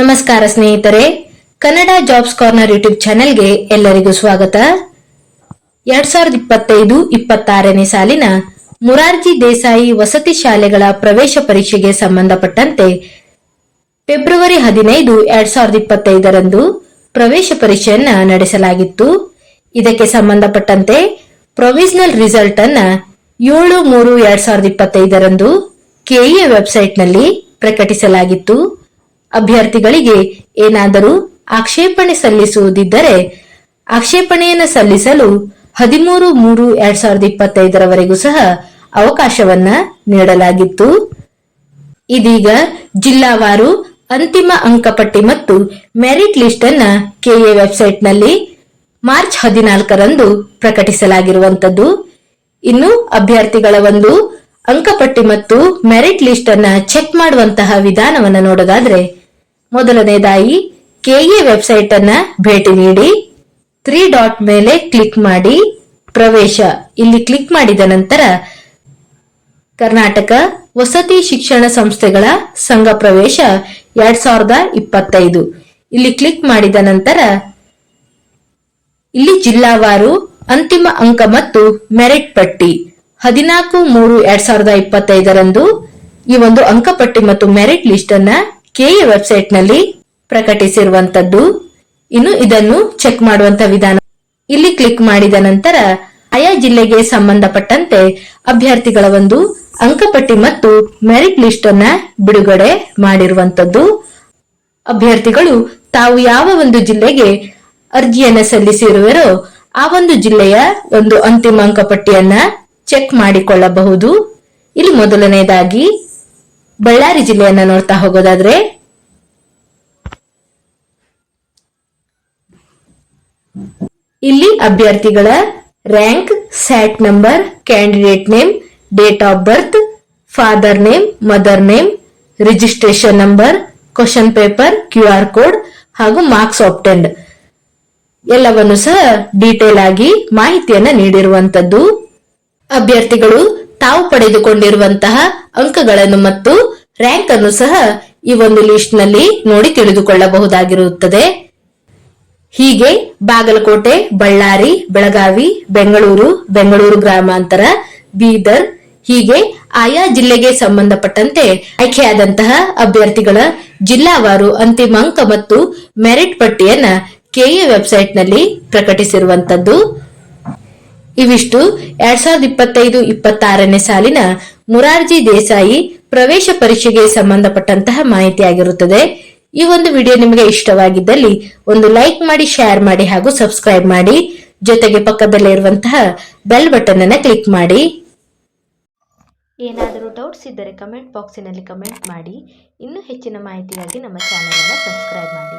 ನಮಸ್ಕಾರ ಸ್ನೇಹಿತರೆ, Kannada jobs corner YouTube ಚಾನೆಲ್ಗೆ ಎಲ್ಲರಿಗೂ ಸ್ವಾಗತ. ಎರಡ್ ಸಾವಿರದ ಇಪ್ಪತ್ತೈದು, ಇಪ್ಪತ್ತಾರನೇ ಸಾಲಿನ ಮುರಾರ್ಜಿ ದೇಸಾಯಿ ವಸತಿ ಶಾಲೆಗಳ ಪ್ರವೇಶ ಪರೀಕ್ಷೆಗೆ ಸಂಬಂಧಪಟ್ಟಂತೆ ಫೆಬ್ರವರಿ ಹದಿನೈದು, ಎರಡ್ ಸಾವಿರದ ಇಪ್ಪತ್ತೈದರಂದು ಪ್ರವೇಶ ಪರೀಕ್ಷೆಯನ್ನ ನಡೆಸಲಾಗಿತ್ತು. ಇದಕ್ಕೆ ಸಂಬಂಧಪಟ್ಟಂತೆ ಪ್ರೊವಿಷನಲ್ ರಿಸಲ್ಟ್ ಅನ್ನ ಏಳು ಮೂರು, ಎರಡ್ ಸಾವಿರದ ಇಪ್ಪತ್ತೈದರಂದು ಕೆಇಎ ವೆಬ್ಸೈಟ್ನಲ್ಲಿ ಪ್ರಕಟಿಸಲಾಗಿತ್ತು. ಅಭ್ಯರ್ಥಿಗಳಿಗೆ ಏನಾದರೂ ಆಕ್ಷೇಪಣೆ ಸಲ್ಲಿಸುವುದಿದ್ದರೆ ಆಕ್ಷೇಪಣೆಯನ್ನು ಸಲ್ಲಿಸಲು ಹದಿಮೂರು ಮೂರು ಎರಡ್ ಸಾವಿರದ ಇಪ್ಪತ್ತೈದರವರೆಗೂ ಸಹ ಅವಕಾಶವನ್ನ ನೀಡಲಾಗಿತ್ತು. ಇದೀಗ ಜಿಲ್ಲಾವಾರು ಅಂತಿಮ ಅಂಕಪಟ್ಟಿ ಮತ್ತು ಮೆರಿಟ್ ಲಿಸ್ಟ್ ಅನ್ನ ಕೆಎ ವೆಬ್ಸೈಟ್ನಲ್ಲಿ ಮಾರ್ಚ್ ಹದಿನಾಲ್ಕರಂದು ಪ್ರಕಟಿಸಲಾಗಿರುವಂತದ್ದು ಇನ್ನು ಅಭ್ಯರ್ಥಿಗಳ ಒಂದು ಅಂಕಪಟ್ಟಿ ಮತ್ತು ಮೆರಿಟ್ ಲಿಸ್ಟ್ ಅನ್ನ ಚೆಕ್ ಮಾಡುವಂತಹ ವಿಧಾನವನ್ನು ನೋಡೋದಾದ್ರೆ ಮೊದಲನೇದಾಗಿ ಕೆಎ ವೆಬ್ಸೈಟ್ ಅನ್ನ ಭೇಟಿ ನೀಡಿ ತ್ರೀ ಡಾಟ್ ಮೇಲೆ ಕ್ಲಿಕ್ ಮಾಡಿ ಪ್ರವೇಶ. ಇಲ್ಲಿ ಕ್ಲಿಕ್ ಮಾಡಿದ ನಂತರ ಕರ್ನಾಟಕ ವಸತಿ ಶಿಕ್ಷಣ ಸಂಸ್ಥೆಗಳ ಸಂಘ ಪ್ರವೇಶ ಎರಡ್ ಸಾವಿರದ ಇಪ್ಪತ್ತೈದು. ಇಲ್ಲಿ ಕ್ಲಿಕ್ ಮಾಡಿದ ನಂತರ ಇಲ್ಲಿ ಜಿಲ್ಲಾವಾರು, ಅಂತಿಮ ಅಂಕ ಮತ್ತು ಮೆರಿಟ್ ಪಟ್ಟಿ. ಹದಿನಾಲ್ಕು ಮೂರು ಎರಡ್ ಸಾವಿರದ ಇಪ್ಪತ್ತೈದರಂದು ಈ ಒಂದು ಅಂಕಪಟ್ಟಿ ಮತ್ತು ಮೆರಿಟ್ ಲಿಸ್ಟ್ ಅನ್ನ ಕೆಎ ವೆಬ್ಸೈಟ್ನಲ್ಲಿ ಪ್ರಕಟಿಸಿರುವಂತದ್ದು. ಇನ್ನು ಇದನ್ನು ಚೆಕ್ ಮಾಡುವಂತ ವಿಧಾನ. ಇಲ್ಲಿ ಕ್ಲಿಕ್ ಮಾಡಿದ ನಂತರ ಆಯಾ ಜಿಲ್ಲೆಗೆ ಸಂಬಂಧಪಟ್ಟಂತೆ ಅಭ್ಯರ್ಥಿಗಳ ಒಂದು ಅಂಕಪಟ್ಟಿ ಮತ್ತು ಮೆರಿಟ್ ಲಿಸ್ಟ್ ಅನ್ನ ಬಿಡುಗಡೆ ಮಾಡಿರುವಂತದ್ದು. ಅಭ್ಯರ್ಥಿಗಳು ತಾವು ಯಾವ ಒಂದು ಜಿಲ್ಲೆಗೆ ಅರ್ಜಿಯನ್ನ ಸಲ್ಲಿಸಿರುವರೋ ಆ ಒಂದು ಜಿಲ್ಲೆಯ ಒಂದು ಅಂತಿಮ ಅಂಕಪಟ್ಟಿಯನ್ನ ಚೆಕ್ ಮಾಡಿಕೊಳ್ಳಬಹುದು. ಇಲ್ಲಿ ಮೊದಲನೇದಾಗಿ ಬಳ್ಳಾರಿ ಜಿಲ್ಲೆಯನ್ನ ನೋಡ್ತಾ ಹೋಗೋದಾದ್ರೆ ಇಲ್ಲಿ ಅಭ್ಯರ್ಥಿಗಳ rank SAT number candidate name date of birth father name mother name registration number question paper Q R code ಹಾಗೂ ಮಾರ್ಕ್ಸ್ ಆಪ್ಟೆಂಡ್ ಎಲ್ಲವನ್ನು ಸಹ ಡೀಟೇಲ್ ಆಗಿ ಮಾಹಿತಿಯನ್ನ ನೀಡಿರುವಂತದ್ದು. ಅಭ್ಯರ್ಥಿಗಳು ತಾವು ಪಡೆದುಕೊಂಡಿರುವಂತಹ ಅಂಕಗಳನ್ನು ಮತ್ತು ರ್ಯಾಂಕ್ ಅನ್ನು ಸಹ ಈ ಒಂದು ಲಿಸ್ಟ್ನಲ್ಲಿ ನೋಡಿ ತಿಳಿದುಕೊಳ್ಳಬಹುದಾಗಿರುತ್ತದೆ. ಹೀಗೆ ಬಾಗಲಕೋಟೆ, ಬಳ್ಳಾರಿ, ಬೆಳಗಾವಿ, ಬೆಂಗಳೂರು ಬೆಂಗಳೂರು ಗ್ರಾಮಾಂತರ, ಬೀದರ್ ಹೀಗೆ ಆಯಾ ಜಿಲ್ಲೆಗೆ ಸಂಬಂಧಪಟ್ಟಂತೆ ಆಯ್ಕೆಯಾದಂತಹ ಅಭ್ಯರ್ಥಿಗಳ ಜಿಲ್ಲಾವಾರು ಅಂತಿಮ ಅಂಕ ಮತ್ತು ಮೆರಿಟ್ ಪಟ್ಟಿಯನ್ನ ಕೆಎ ವೆಬ್ಸೈಟ್ನಲ್ಲಿ ಪ್ರಕಟಿಸಿರುವಂತದ್ದು. ಇವಿಷ್ಟು ಎರಡ್ ಸಾವಿರದ ಇಪ್ಪತ್ತೈದು ಇಪ್ಪತ್ತಾರನೇ ಸಾಲಿನ ಮುರಾರ್ಜಿ ದೇಸಾಯಿ ಪ್ರವೇಶ ಪರೀಕ್ಷೆಗೆ ಸಂಬಂಧಪಟ್ಟಂತಹ ಮಾಹಿತಿಯಾಗಿರುತ್ತದೆ. ಈ ಒಂದು ವಿಡಿಯೋ ನಿಮಗೆ ಇಷ್ಟವಾಗಿದ್ದಲ್ಲಿ ಒಂದು ಲೈಕ್ ಮಾಡಿ, ಶೇರ್ ಮಾಡಿ ಹಾಗೂ ಸಬ್ಸ್ಕ್ರೈಬ್ ಮಾಡಿ. ಜೊತೆಗೆ ಪಕ್ಕದಲ್ಲೇ ಇರುವಂತಹ ಬೆಲ್ ಬಟನ್ ಅನ್ನ ಕ್ಲಿಕ್ ಮಾಡಿ. ಏನಾದರೂ ಡೌಟ್ಸ್ ಇದ್ದರೆ ಕಮೆಂಟ್ ಬಾಕ್ಸಿನಲ್ಲಿ ಕಮೆಂಟ್ ಮಾಡಿ. ಇನ್ನೂ ಹೆಚ್ಚಿನ ಮಾಹಿತಿಗಾಗಿ ನಮ್ಮ ಚಾನೆಲ್ ಅನ್ನು ಸಬ್ಸ್ಕ್ರೈಬ್ ಮಾಡಿ.